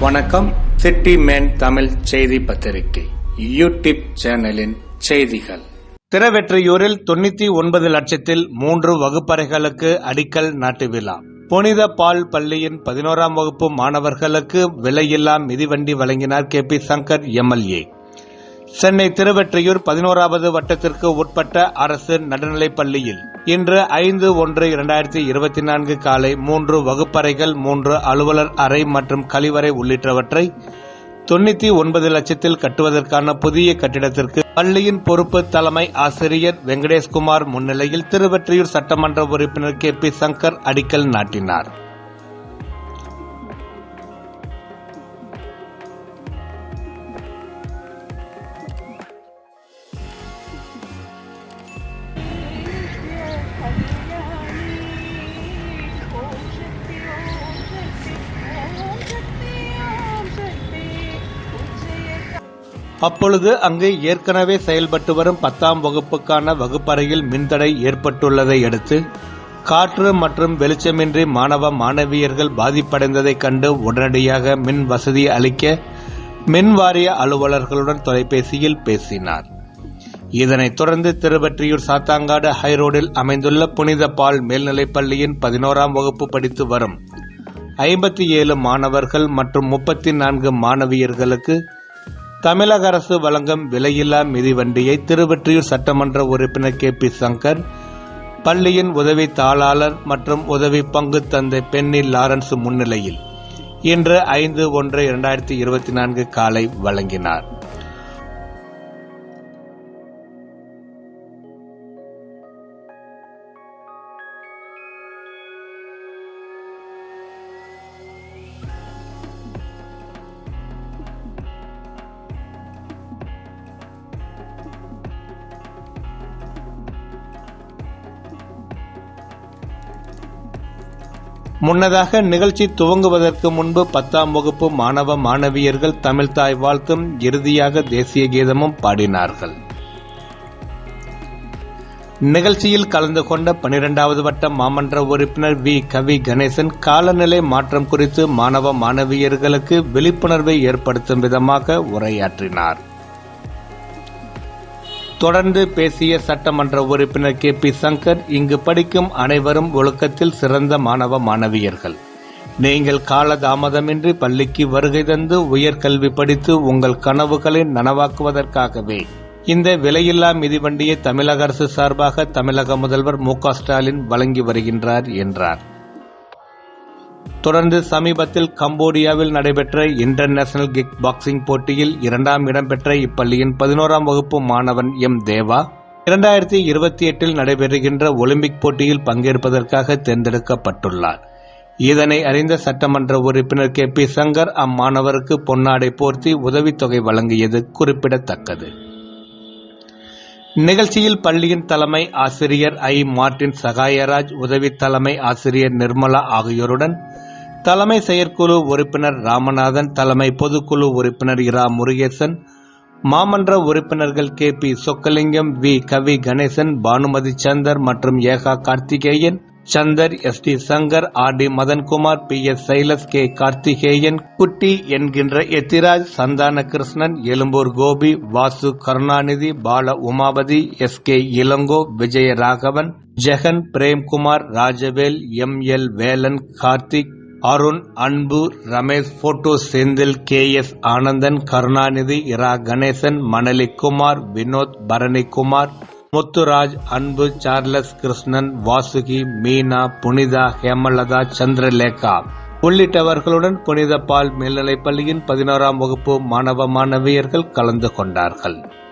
வணக்கம். City man Tamil செய்தி பத்திரிகை. யூடியூப் சேனலின் செய்திகள். திருவெற்றியூரில் தொண்ணூத்தி ஒன்பது லட்சத்தில் மூன்று வகுப்பறைகளுக்கு அடிக்கல் நாட்டு விழா. புனித பால் பள்ளியின் பதினோராம் வகுப்பு மாணவர்களுக்கு விலையில்லா மிதிவண்டி வழங்கினார் K P Shankar MLA. Chennai Thiruvottiyur பதினோராவது வட்டத்திற்கு உட்பட்ட அரசு நடுநிலைப் பள்ளியில் இன்று ஐந்து ஒன்று இரண்டாயிரத்தி இருபத்தி நான்கு காலை மூன்று வகுப்பறைகள் மூன்று அலுவலர் அறை மற்றும் கழிவறை உள்ளிட்டவற்றை தொண்ணூத்தி ஒன்பது லட்சத்தில் கட்டுவதற்கான புதிய கட்டிடத்திற்கு பள்ளியின் பொறுப்பு தலைமை ஆசிரியர் வெங்கடேஷ்குமார் முன்னிலையில் திருவெற்றியூர் சட்டமன்ற உறுப்பினர் கே பி சங்கர் அடிக்கல் நாட்டினார். அப்பொழுது அங்கு ஏற்கனவே செயல்பட்டு வரும் பத்தாம் வகுப்புக்கான வகுப்பறையில் மின்தடை ஏற்பட்டுள்ளதை அடுத்து காற்று மற்றும் வெளிச்சமின்றி மாணவ மாணவியர்கள் பாதிப்படைந்ததைக் கண்டு உடனடியாக மின் வசதி அளிக்க மின் வாரிய அலுவலர்களுடன் தொலைபேசியில் பேசினார். இதனைத் தொடர்ந்து திருவெற்றியூர் சாத்தாங்காடு ஹைரோடில் அமைந்துள்ள புனித பால் மேல்நிலைப் பள்ளியின் பதினோராம் வகுப்பு படித்து வரும் ஐம்பத்தி ஏழு மாணவர்கள் மற்றும் முப்பத்தி நான்கு மாணவியர்களுக்கு தமிழக அரசு வழங்கும் விலையில்லா மிதிவண்டியை திருவெற்றியூர் சட்டமன்ற உறுப்பினர் கே பி சங்கர் பள்ளியின் உதவி தாளாளர் மற்றும் உதவி பங்கு தந்தை பென்னி லாரன்ஸ் முன்னிலையில் இன்று ஐந்து ஒன்று இரண்டாயிரத்தி இருபத்தி நான்கு காலை வழங்கினார். முன்னதாக நிகழ்ச்சி துவங்குவதற்கு முன்பு பத்தாம் வகுப்பு மாணவ மாணவியர்கள் தமிழ்தாய் வாழ்த்தும் இறுதியாக தேசிய கீதமும் பாடினார்கள். நிகழ்ச்சியில் கலந்து கொண்ட பனிரெண்டாவது வட்ட மாமன்ற உறுப்பினர் வி. கவி. கணேசன் காலநிலை மாற்றம் குறித்து மாணவ மாணவியர்களுக்கு விழிப்புணர்வை ஏற்படுத்தும் விதமாக உரையாற்றினார். தொடர்ந்து பேசிய சட்டமன்ற உறுப்பினர் கே பி சங்கர் இங்கு படிக்கும் அனைவரும் ஒழுக்கத்தில் சிறந்த மாணவ மாணவியர்கள். நீங்கள் காலதாமதமின்றி பள்ளிக்கு வருகை தந்து உயர்கல்வி படித்து உங்கள் கனவுகளை நனவாக்குவதற்காகவே. இந்த விலையில்லா மிதிவண்டியை தமிழக அரசு சார்பாக தமிழக முதல்வர் மு ஸ்டாலின் வழங்கி வருகின்றார் என்றார். தொடர்ந்து சமீபத்தில் கம்போடியாவில் நடைபெற்ற இன்டர்நேஷனல் கிக் பாக்ஸிங் போட்டியில் இரண்டாம் இடம் பெற்ற இப்பள்ளியின் பதினோராம் வகுப்பு மாணவன் எம் தேவா இரண்டாயிரத்தி இருபத்தி எட்டில் நடைபெறுகின்ற ஒலிம்பிக் போட்டியில் பங்கேற்பதற்காக தேர்ந்தெடுக்கப்பட்டுள்ளார். இதனை அறிந்த சட்டமன்ற உறுப்பினர் கே பி சங்கர் அம்மாணவருக்கு பொன்னாடை போர்த்தி உதவித்தொகை வழங்கியது குறிப்பிடத்தக்கது. நிகழ்ச்சியில் பள்ளியின் தலைமை ஆசிரியர் ஐ. மார்டின் சகாயராஜ் உதவி தலைமை ஆசிரியர் நிர்மலா ஆகியோருடன் தலைமை செயற்குழு உறுப்பினர் ராமநாதன் தலைமை பொதுக்குழு உறுப்பினர் இரா முருகேசன் மாமன்ற உறுப்பினர்கள் K P Chockalingam V Kavi Ganesan Banumathi Chandar மற்றும் Eka Karthikeyan Chandar S D Shankar R D Madhankumar P S Silas K Karthikeyan Kutty என்கின்ற Ethiraj Santhana Krishnan Egmore Gopi Vasu Karunanidhi Bala Umapathy S K Elango Vijaya Raghavan Jagan Premkumar Rajavel M L Velan Karthik Arun Anbu Ramesh photo Senthil K S Anandan Karunanidhi Ira Ganesan Manalikumar Vinod Baranikumar Muthuraj Anbu Charles Krishnan Vasuki Meena Punitha Hemalatha Chandralekha. உள்ளிட்டவர்களுடன் புனித Paul மேல்நிலைப் பள்ளியின் பதினோராம் வகுப்பு மாணவ மாணவியர்கள் கலந்து கொண்டார்கள்.